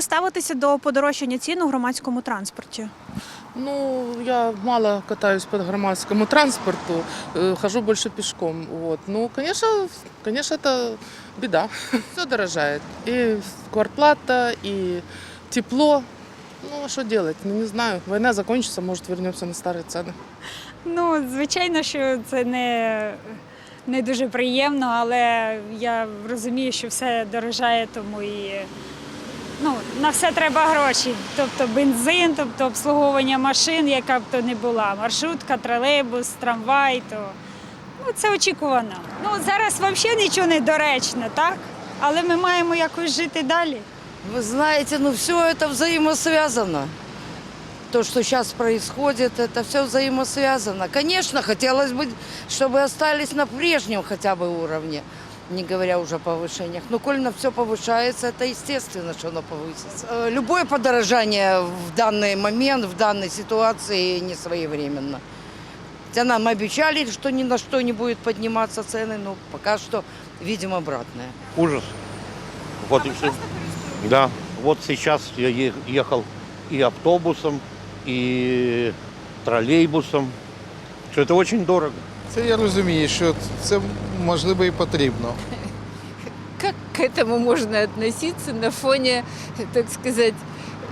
ви ставитеся до подорожчання цін у громадському транспорті? Ну, я мало катаюсь по громадскому транспорту, э, хожу больше пешком. Вот. Ну, конечно, конечно, это беда. Все дорожает. И квартплата, и тепло. Ну, а что делать? Ну, не знаю. Война закончится, может, вернемся на старые цены. Ну, звичайно, що це не, не дуже приємно, але я розумію, що все дорожає, тому і ну, на все треба гроші. Тобто бензин, тобто обслуговування машин, яка б то не була, маршрутка, тролейбус, трамвай, то ну, це очікувано. Ну, зараз взагалі нічого не доречно, так? Але ми маємо якось жити далі. Вы знаете, ну все это взаимосвязано. То, что сейчас происходит, это все взаимосвязано. Конечно, хотелось бы, чтобы остались на прежнем хотя бы уровне, Не говоря уже о повышениях. Но коль на все повышается, это естественно, что оно повысится. Э, Любое подорожание в данный момент, в данной ситуации не своевременно. Хотя нам обещали, что ни на что не будет подниматься цены, но пока что видим обратное. Ужас. Вот и все. Да, вот сейчас я ехал и автобусом, и троллейбусом. Что это очень дорого. Це я розумію, що це можливо і потрібно. Как к этому можно относиться на фоне, так сказать,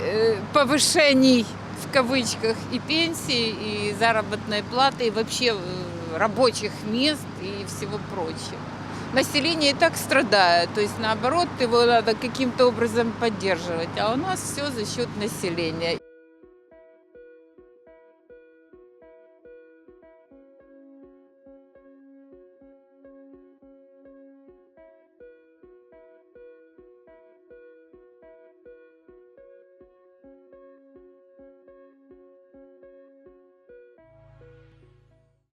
э, повышений в кавычках и пенсии, и заработной платы, и вообще э, рабочих мест и всего прочего? Население и так страдает, то есть наоборот его надо каким-то образом поддерживать, а у нас все за счет населения.